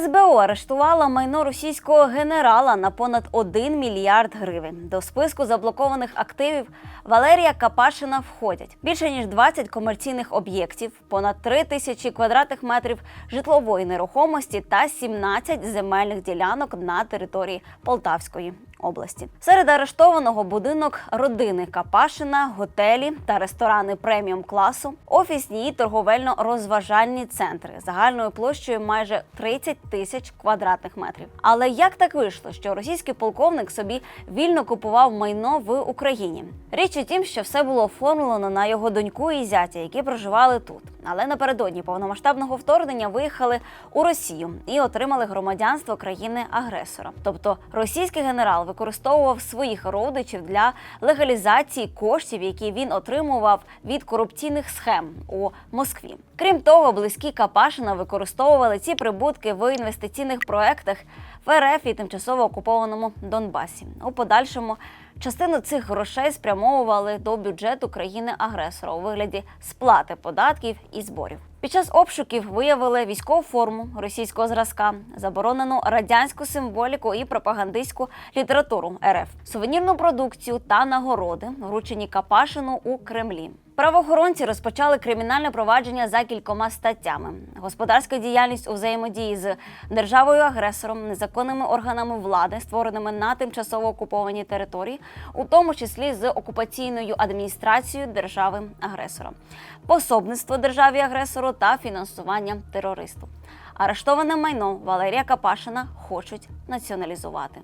СБУ арештувала майно російського генерала на понад 1 мільярд гривень. До списку заблокованих активів Валерія Капашина входять більше ніж 20 комерційних об'єктів, понад 3 тисячі квадратних метрів житлової нерухомості та 17 земельних ділянок на території Полтавської області. Серед арештованого будинок родини Капашина, готелі та ресторани преміум класу, офісні і торговельно-розважальні центри загальною площею майже 30 тисяч квадратних метрів. Але як так вийшло, що російський полковник собі вільно купував майно в Україні? Річ у тім, що все було оформлено на його доньку і зятя, які проживали тут. Але напередодні повномасштабного вторгнення виїхали у Росію і отримали громадянство країни-агресора. Тобто російський генерал використовував своїх родичів для легалізації коштів, які він отримував від корупційних схем у Москві. Крім того, близькі Капашина використовували ці прибутки в інвестиційних проектах в РФ і тимчасово окупованому Донбасі. У подальшому частину цих грошей спрямовували до бюджету країни-агресора у вигляді сплати податків і зборів. Під час обшуків виявили військову форму російського зразка, заборонену радянську символіку і пропагандистську літературу РФ, сувенірну продукцію та нагороди, вручені Капашину у Кремлі. Правоохоронці розпочали кримінальне провадження за кількома статтями: господарська діяльність у взаємодії з державою-агресором, незаконними органами влади, створеними на тимчасово окупованій території, у тому числі з окупаційною адміністрацією держави-агресора, пособництво державі-агресору та фінансування терористу. Арештоване майно Валерія Капашина хочуть націоналізувати.